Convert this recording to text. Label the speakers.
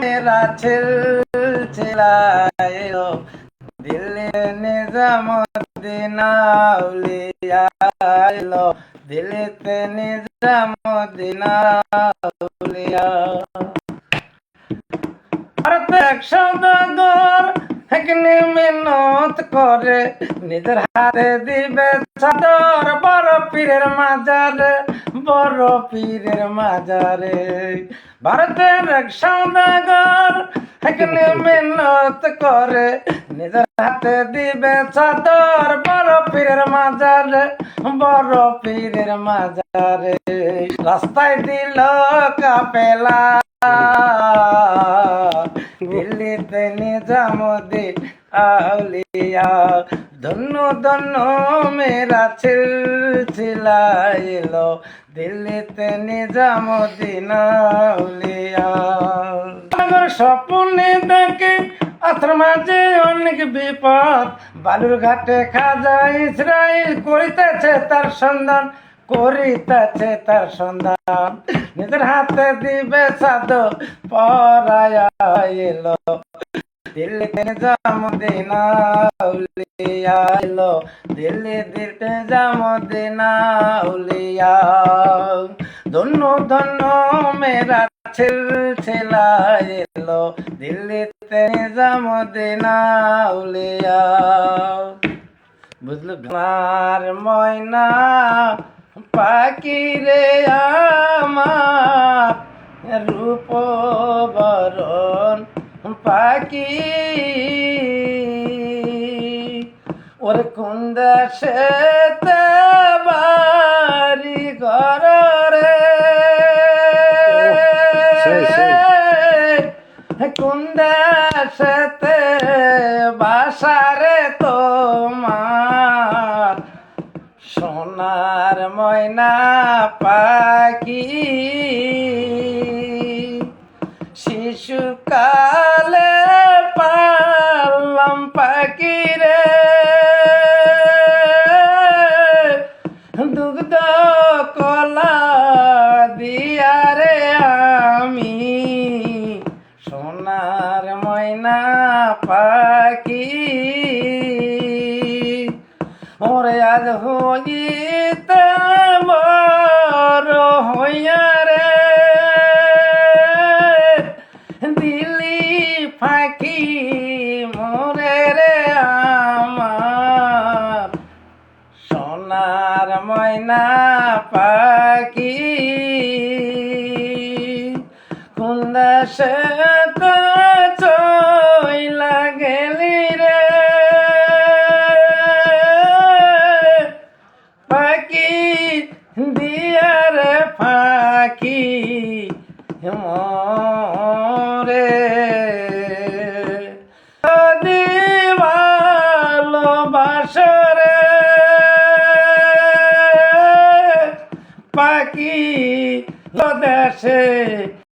Speaker 1: মেরা ছিল ছিলাইলো দিল্লি নিজামুদ্দিনা উলিয়া दिल ते নিজামুদ্দিনা উলিয়া ভারত একশো দর একনি মিনত করে, নিজের হাতে দিবে চাদর, বড় পীরের মাজারে, বড় পীরের মাজারে। ভারতের এক সৌদাগর একনি মিনত করে, নিজের হাতে দিবে চাদর, বড় পীরের মাজারে, বড় পীরের মাজারে। রাস্তায় দিল কাপেলা। দিল্লিতে নিজামুদ্দিন আউলিয়া। ধন্য ধন্য মেরা ছিল দিল্লিতে নিজামুদ্দিন আউলিয়া। আমার স্বপ্নে দেখে আত্র মাঝে অনেক বিপদ। বালুর ঘাটে খাজা ইসরায়েল করিতেছে তার সন্ধান। করিতেছে তার সন্ধান। নিজের হাতে দিবে সাদ পরায়া এলো। দিল্লিতে জামদিনা উলিয়া এলো। দিল্লি দিতে জামদিনা উলিয়া ধন্য ধন্য মেরা ছিল এলো। দিল্লিতে জামদিনা উলিয়া বুঝলো ময়না পাখি রে আমার রূপ বরণ পাখি। ওর কুন্দ সে বাড়ি ঘর রে। কুন্দ সেতে বাসারে তোমার? সোনার ময়না পাখি। শিশুকালে পারলাম পাখি রে। দুগ্ধ কলা দিয়া রে আমি সোনার ময়না পাখি। ওরে আজ হইতে বড় হইয়া রে। দিলি ফাঁকি মোরে রে আমার। সোনার ময়না পাখি কুন্দা সে দিয়ার ফাঁকি মরে ভালোবাসরে পাখি দেশে